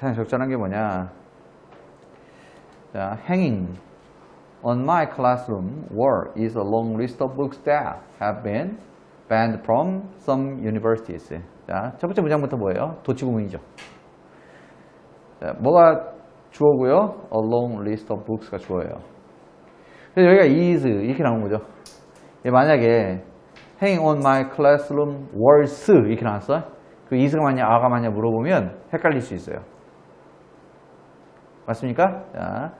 가장 적절한 게 뭐냐? 자, hanging on my classroom wall is a long list of books that have been banned from some universities. 자, 첫 번째 문장부터 뭐예요? 도치구문이죠. 자, 뭐가 주어고요? A long list of books가 주어예요. 그래서 여기가 is 이렇게 나온 거죠. 예, 만약에 hang on my classroom walls 이렇게 나왔어. 그 is가 맞냐 아가 맞냐 물어보면 헷갈릴 수 있어요. 맞습니까? 자,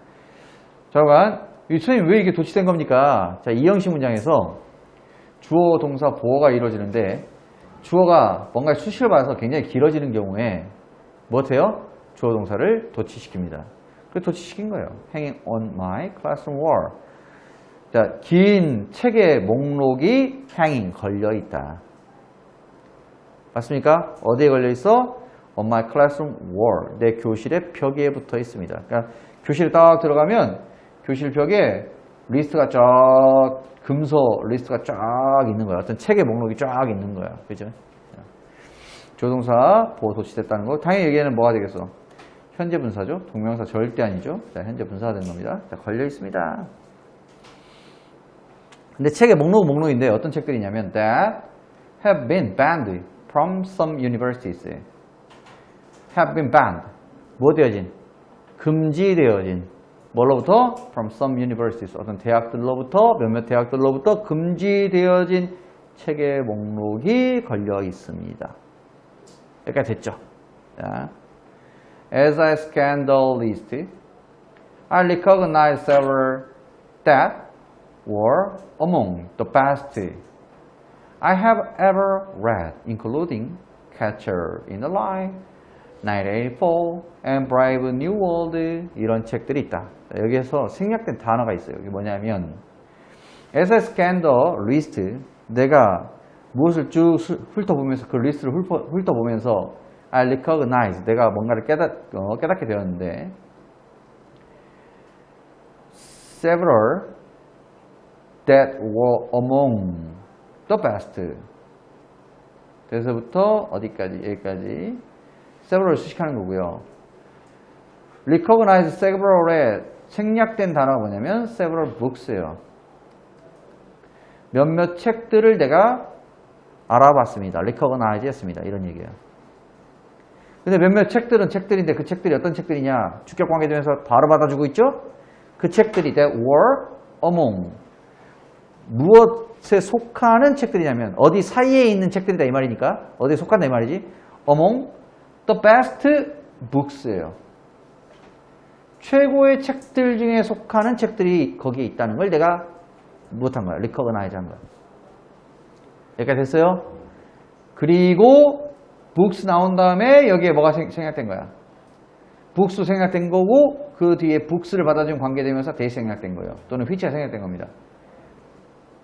잠깐 이 선생님 왜 이게 도치된 겁니까? 자, 이 형식 문장에서 주어, 동사, 보어가 이루어지는데 주어가 뭔가 수시를 받아서 굉장히 길어지는 경우에 뭐 어때요? 주어 동사를 도치시킵니다. 그 도치시킨 거예요. Hanging on my classroom wall. 자, 긴 책의 목록이 hanging 걸려 있다. 맞습니까? 어디에 걸려 있어? On my classroom wall. 내 교실의 벽에 붙어 있습니다. 그러니까 교실 딱 들어가면 교실 벽에 리스트가 쫙 금서 리스트가 쫙 있는 거야. 어떤 책의 목록이 쫙 있는 거야. 그죠? 조동사 보호 도치됐다는 거. 당연히 여기에는 뭐가 되겠어? 현재 분사죠. 동명사 절대 아니죠. 자, 현재 분사가 된 겁니다. 자, 걸려 있습니다. 근데 책의 목록은 목록인데 어떤 책들이냐면 that have been banned from some universities. have been banned. 뭐 되어진? 금지되어진. 뭘로부터? from some universities. 어떤 대학들로부터 몇몇 대학들로부터 금지되어진 책의 목록이 걸려 있습니다. 여기까지 됐죠. 자. As I scanned the list, I recognized several that were among the best I have ever read, including Catcher in the Rye, 1984, and Brave New World 이런 책들이 있다. 자, 여기에서 생략된 단어가 있어요. 이게 뭐냐면 As I scanned the list, 내가 무엇을 쭉 수- 훑어보면서 그 리스트를 훑어, 훑어보면서 I recognize, 내가 뭔가를 깨닫, 어, 깨닫게 되었는데 several that were among the best. 그래서부터 어디까지? 여기까지. several을 수식하는 거고요. recognize several에 생략된 단어가 뭐냐면 several books예요. 몇몇 책들을 내가 알아봤습니다. recognize 했습니다. 이런 얘기예요. 근데 몇몇 책들은 책들인데 그 책들이 어떤 책들이냐? 주격 관계되면서 바로 받아주고 있죠? 그 책들이 that were among 무엇에 속하는 책들이냐면 어디 사이에 있는 책들이다 이 말이니까 어디에 속한다 이 말이지. Among the best books예요. 최고의 책들 중에 속하는 책들이 거기에 있다는 걸 내가 못한 거야. recognize 한 거야. 여기까지 됐어요? 그리고 books 나온 다음에 여기에 뭐가 생- 생략된 거야? books 생략된 거고 그 뒤에 books를 받아준 관계되면서 대시 생략된 거예요. 또는 which가 생략된 겁니다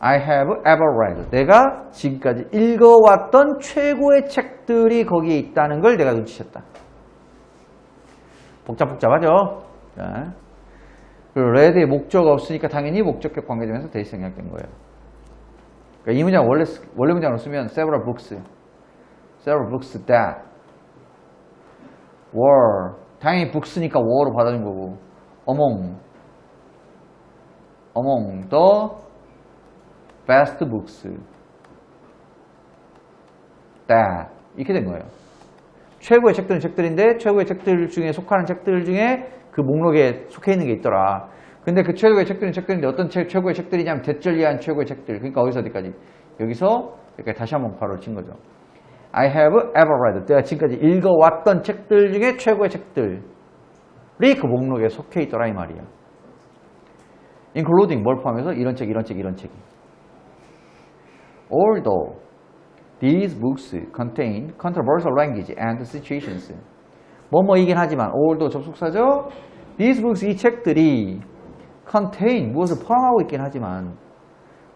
I have ever read. 내가 지금까지 읽어왔던 최고의 책들이 거기에 있다는 걸 내가 눈치챘다. 복잡복잡하죠? 자. read의 목적가 없으니까 당연히 목적격 관계되면서 대시 생략된 거예요. 그러니까 이 문장 원래, 쓰- 원래 문장으로 쓰면 several books. several books that were. 당연히 books니까 were로 받아준 거고. among. among the best books that 이렇게 된 거예요. 최고의 책들은 책들인데 최고의 책들 중에 속하는 책들 중에 그 목록에 속해 있는 게 있더라. 근데 그 최고의 책들은 책들인데 어떤 책, 최고의 책들이냐면 대절리한 최고의 책들. 그러니까 어디서 어디까지? 여기서 이렇게 다시 한번 바로를 친 거죠. I have ever read. 내가 지금까지 읽어왔던 책들 중에 최고의 책들이 그 목록에 속해 있더라 이 말이야. including 뭘 포함해서 이런 책, 이런 책, 이런 책이. Although these books contain controversial language and situations. 뭐뭐이긴 하지만 although 접속사죠. These books 이 책들이 contain 무엇을 포함하고 있긴 하지만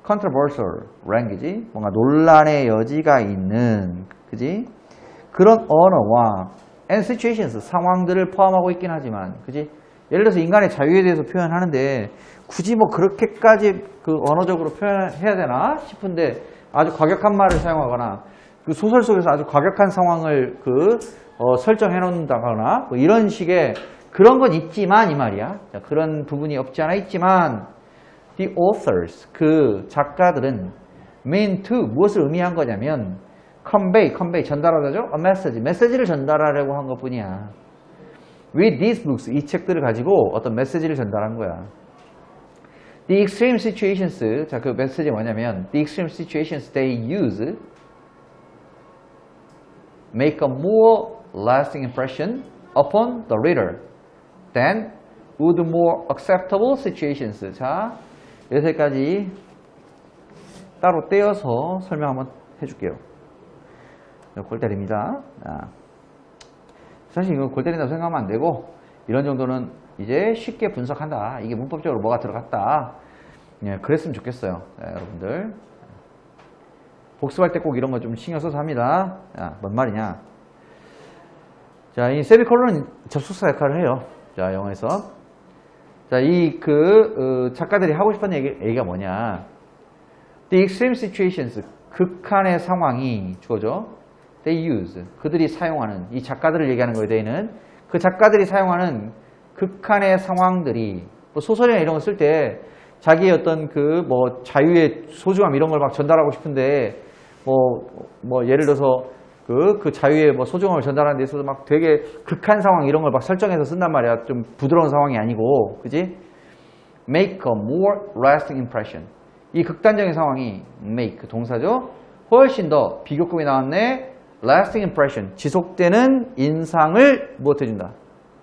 controversial language 뭔가 논란의 여지가 있는 그지 그런 언어와 and situations 상황들을 포함하고 있긴 하지만 그지 예를 들어서 인간의 자유에 대해서 표현하는데 굳이 뭐 그렇게까지 그 언어적으로 표현해야 되나 싶은데 아주 과격한 말을 사용하거나 그 소설 속에서 아주 과격한 상황을 그 어, 설정해 놓는다거나 뭐 이런 식의 그런 건 있지만 이 말이야. 자, 그런 부분이 없지 않아 있지만 the authors 그 작가들은 mean to 무엇을 의미한 거냐면 convey convey 전달하다죠. a message 메시지를 전달하려고 한 것뿐이야. with these books 이 책들을 가지고 어떤 메시지를 전달한 거야. The extreme situations 자 그 메시지 뭐냐면 the extreme situations they use make a more lasting impression upon the reader than would more acceptable situations. 자, 여기까지 따로 떼어서 설명 한번 해줄게요. 골 때립니다. 자, 사실 이거 골 때린다고 생각하면 안 되고 이런 정도는 이제 쉽게 분석한다. 이게 문법적으로 뭐가 들어갔다. 예, 그랬으면 좋겠어요. 예, 여러분들. 복습할 때 꼭 이런 거 좀 신경 써서 합니다. 야, 뭔 말이냐. 자, 이 세미콜론은 접속사 역할을 해요. 자, 영어에서. 자, 이그 작가들이 하고 싶은 얘기, 얘기가 뭐냐. The extreme situations, 극한의 상황이 주어져. They use, 그들이 사용하는, 이 작가들을 얘기하는 거예요, they는. 그 작가들이 사용하는 극한의 상황들이, 뭐 소설이나 이런 거 쓸 때, 자기의 어떤 그 뭐 자유의 소중함 이런 걸 막 전달하고 싶은데, 뭐, 뭐 예를 들어서 그, 그 자유의 뭐 소중함을 전달하는 데 있어서 막 되게 극한 상황 이런 걸 막 설정해서 쓴단 말이야. 좀 부드러운 상황이 아니고, 그지? Make a more lasting impression. 이 극단적인 상황이 make 동사죠. 훨씬 더 비교급이 나왔네. lasting impression. 지속되는 인상을 무엇 해준다?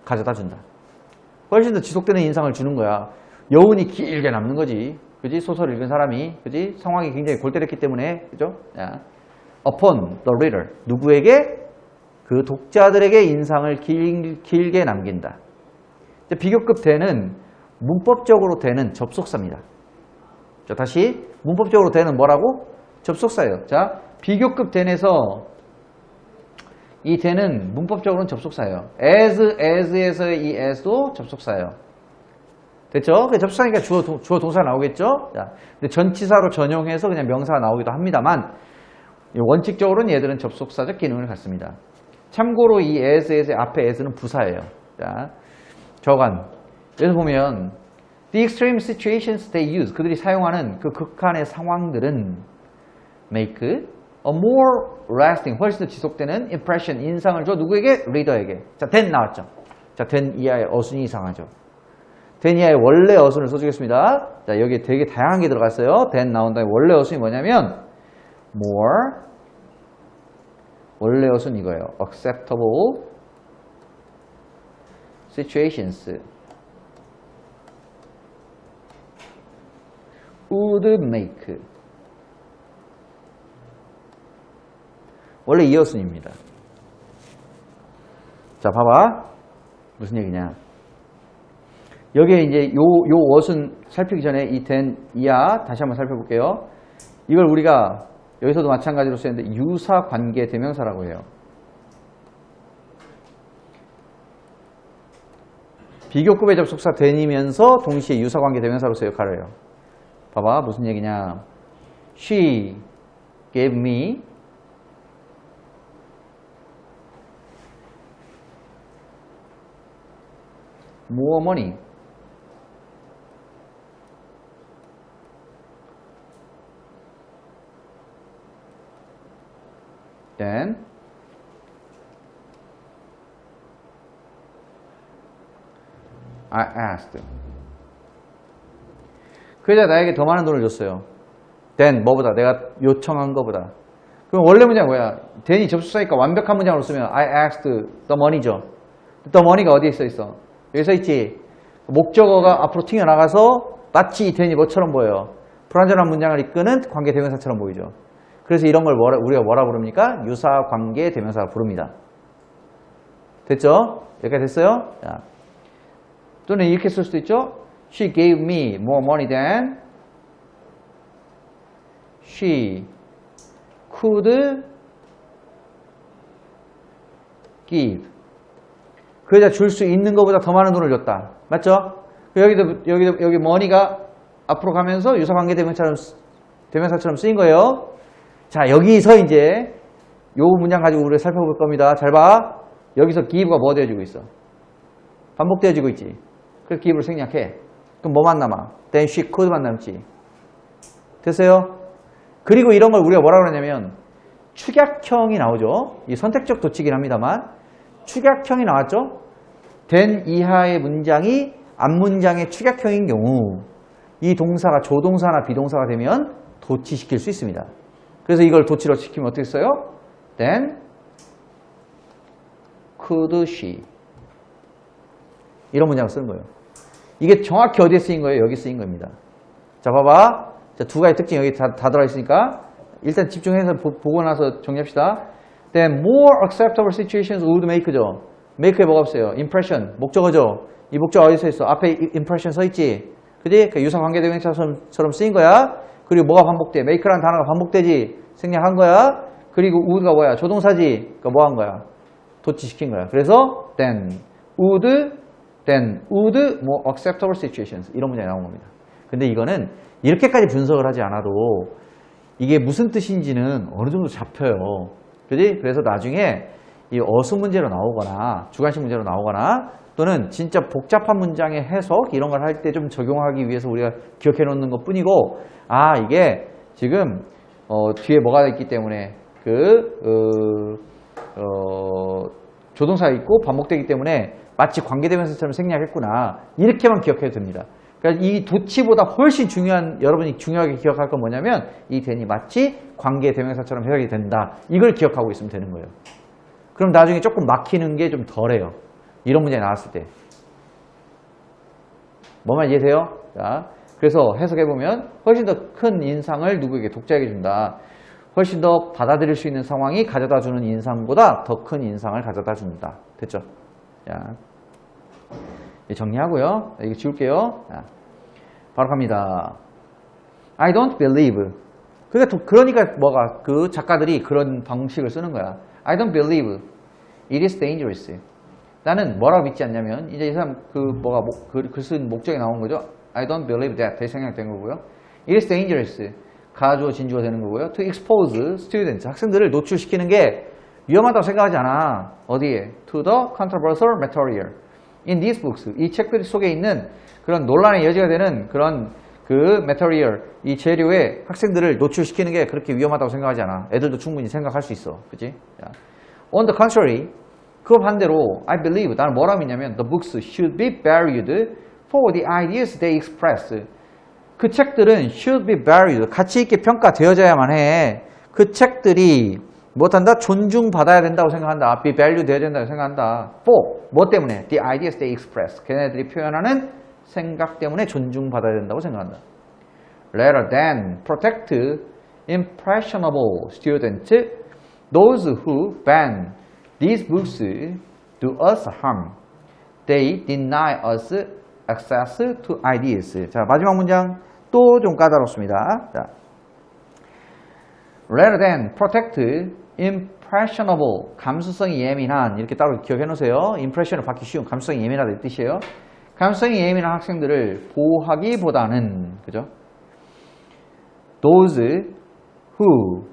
가져다 준다. 훨씬 더 지속되는 인상을 주는 거야. 여운이 길게 남는 거지. 그지? 소설을 읽은 사람이. 그지? 상황이 굉장히 골 때렸기 때문에. 그죠? 야. upon the reader. 누구에게? 그 독자들에게 인상을 길, 길게 남긴다. 비교급 대는 문법적으로 되는 접속사입니다. 자, 다시 문법적으로 되는 뭐라고? 접속사예요. 자, 비교급 대에서 이 대는 문법적으로는 접속사예요. as, as에서의 이 as도 접속사예요. 됐죠? 그 접속사니까 주어, 도- 주어 동사 나오겠죠? 자, 근데 전치사로 전용해서 그냥 명사가 나오기도 합니다만 원칙적으로는 얘들은 접속사적 기능을 갖습니다. 참고로 이 as의 앞에 as는 부사예요. 자, 저간. 여기서 보면 the extreme situations they use 그들이 사용하는 그 극한의 상황들은 make a more lasting 훨씬 더 지속되는 impression 인상을 줘 누구에게? 리더에게. 자, then 나왔죠. 자, then 이하의 어순이 이상하죠. then 이하의 원래 어순을 써주겠습니다. 자, 여기 되게 다양한 게 들어갔어요. then 나온 다음에 원래 어순이 뭐냐면 more 원래 어순 이거예요. acceptable situations would make 원래 이 어순입니다. 자, 봐봐. 무슨 얘기냐. 여기에 이제 요, 요 어순 살피기 전에 이 된 이하 다시 한번 살펴볼게요. 이걸 우리가 여기서도 마찬가지로 쓰는데 유사 관계 대명사라고 해요. 비교급의 접속사 된이면서 동시에 유사 관계 대명사로서 역할을 해요. 봐봐 무슨 얘기냐. She gave me more money. Then I asked. 그 여자 나에게 더 많은 돈을 줬어요. then 뭐보다 내가 요청한 거보다. 그럼 원래 문장 뭐야? then이 접속사니까 완벽한 문장으로 쓰면 I asked the money죠. the money가 어디에 써 있어? 여기 써 있지. 목적어가 앞으로 튀어나가서 마치 이 then이 뭐처럼 보여요. 불완전한 문장을 이끄는 관계 대명사처럼 보이죠. 그래서 이런 걸 뭐라, 우리가 뭐라 부릅니까? 유사 관계 대명사가 부릅니다. 됐죠? 여기까지 됐어요? 자. 또는 이렇게 쓸 수도 있죠? She gave me more money than she could give. 그 여자 줄 수 있는 것보다 더 많은 돈을 줬다. 맞죠? 여기도, 여기도, 여기 money가 앞으로 가면서 유사관계 대명사처럼, 쓰- 대명사처럼 쓰인 거예요. 자, 여기서 이제 요 문장 가지고 우리가 살펴볼 겁니다. 잘 봐. 여기서 give가 뭐 되어지고 있어? 반복되어지고 있지. 그래서 give를 생략해. 그럼 뭐만 남아? then she could만 남지. 됐어요? 그리고 이런 걸 우리가 뭐라 그러냐면 축약형이 나오죠. 이 선택적 도치긴 합니다만 축약형이 나왔죠. then 이하의 문장이 앞문장의 축약형인 경우 이 동사가 조동사나 비동사가 되면 도치시킬 수 있습니다. 그래서 이걸 도치로 시키면 어떻게 써요? then could she 이런 문장을 쓰는 거예요. 이게 정확히 어디에 쓰인 거예요? 여기 쓰인 겁니다. 자, 봐봐. 자, 두 가지 특징 여기 다, 다 들어있으니까 일단 집중해서 보, 고 나서 정리합시다. Then more acceptable situations would make죠. make에 뭐가 없어요? impression, 목적어죠. 이 목적 어디서 있어? 앞에 이- impression 써 있지? 그지? 그 유사 관계 대명사처럼 쓰인 거야. 그리고 뭐가 반복돼? make라는 단어가 반복되지? 생략한 거야. 그리고 would가 뭐야? 조동사지? 그러니까 뭐 한 거야? 도치시킨 거야. 그래서 then would, then would more acceptable situations 이런 문장이 나온 겁니다. 근데 이거는 이렇게까지 분석을 하지 않아도 이게 무슨 뜻인지는 어느 정도 잡혀요. 그지? 그래서 나중에 이 어수 문제로 나오거나 주관식 문제로 나오거나 또는 진짜 복잡한 문장의 해석 이런 걸 할 때 좀 적용하기 위해서 우리가 기억해 놓는 것 뿐이고 아 이게 지금 어, 뒤에 뭐가 있기 때문에 그 어, 어, 조동사가 있고 반복되기 때문에 마치 관계대명사처럼 생략했구나 이렇게만 기억해도 됩니다. 그러니까 이 도치보다 훨씬 중요한 여러분이 중요하게 기억할 건 뭐냐면 이 된이 마치 관계 대명사처럼 해석이 된다. 이걸 기억하고 있으면 되는 거예요. 그럼 나중에 조금 막히는 게 좀 덜해요. 이런 문제 나왔을 때. 뭐만 이해돼요? 자, 그래서 해석해 보면 훨씬 더 큰 인상을 누구에게 독자에게 준다. 훨씬 더 받아들일 수 있는 상황이 가져다 주는 인상보다 더 큰 인상을 가져다 준다. 됐죠? 자, 정리하고요. 이거 지울게요. 자, 바로 갑니다. I don't believe. 그러니까, 도- 그러니까 뭐가 그 작가들이 그런 방식을 쓰는 거야. I don't believe it is dangerous. 나는 뭐라고 믿지 않냐면 이제 이 사람 그 뭐가 글쓴 목적이 나온 거죠. I don't believe that 대시 생략된 거고요. It is dangerous. 가주어 진주가 되는 거고요. To expose students 학생들을 노출시키는 게 위험하다고 생각하지 않아. 어디에? To the controversial material. In these books 이 책들 속에 있는 그런 논란의 여지가 되는 그런 그 material 이 재료에 학생들을 노출시키는 게 그렇게 위험하다고 생각하지 않아. 애들도 충분히 생각할 수 있어. 자. On the contrary, 그 반대로 I believe 나는 뭐라 믿냐면 the books should be valued for the ideas they express. 그 책들은 should be valued 가치 있게 평가되어져야만 해. 그 책들이 못한다 존중받아야 된다고 생각한다. be valued 되어야 된다고 생각한다. for 뭐 때문에 the ideas they express 걔네들이 표현하는 생각 때문에 존중받아야 된다고 생각한다. rather than protect impressionable students, those who ban these books do us harm. They deny us access to ideas. 자, 마지막 문장 또 좀 까다롭습니다. 자, rather than protect impressionable, 감수성이 예민한 이렇게 따로 기억해 놓으세요. impression을 받기 쉬운 감수성이 예민하다 이 뜻이에요. 감수성이 예민한 학생들을 보호하기보다는 그죠? those who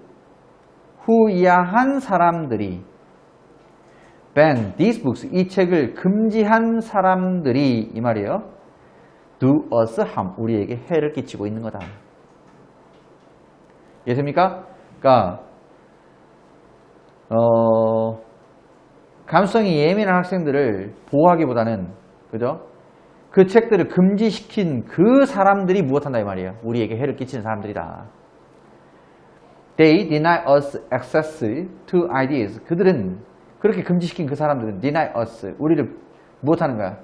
후야한 사람들이 ban these books 이 책을 금지한 사람들이 이 말이에요. do us harm 우리에게 해를 끼치고 있는 거다. 이해됩니까? 그러니까 어, 감성이 예민한 학생들을 보호하기보다는 그죠? 그 책들을 금지시킨 그 사람들이 무엇한다 이 말이에요. 우리에게 해를 끼치는 사람들이다. They deny us access to ideas. 그들은 그렇게 금지시킨 그 사람들은 deny us 우리를 무엇하는 거야?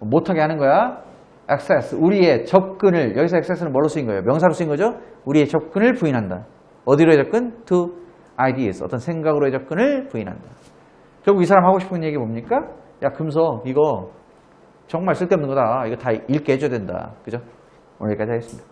못하게 하는 거야. access 우리의 접근을 여기서 access는 뭐로 쓰인 거예요? 명사로 쓰인 거죠? 우리의 접근을 부인한다. 어디로의 접근? to ideas 어떤 생각으로의 접근을 부인한다. 결국 이 사람 하고 싶은 얘기 뭡니까? 야 금서 이거 정말 쓸데없는 거다. 이거 다 읽게 해줘야 된다. 그죠? 오늘 여기까지 하겠습니다.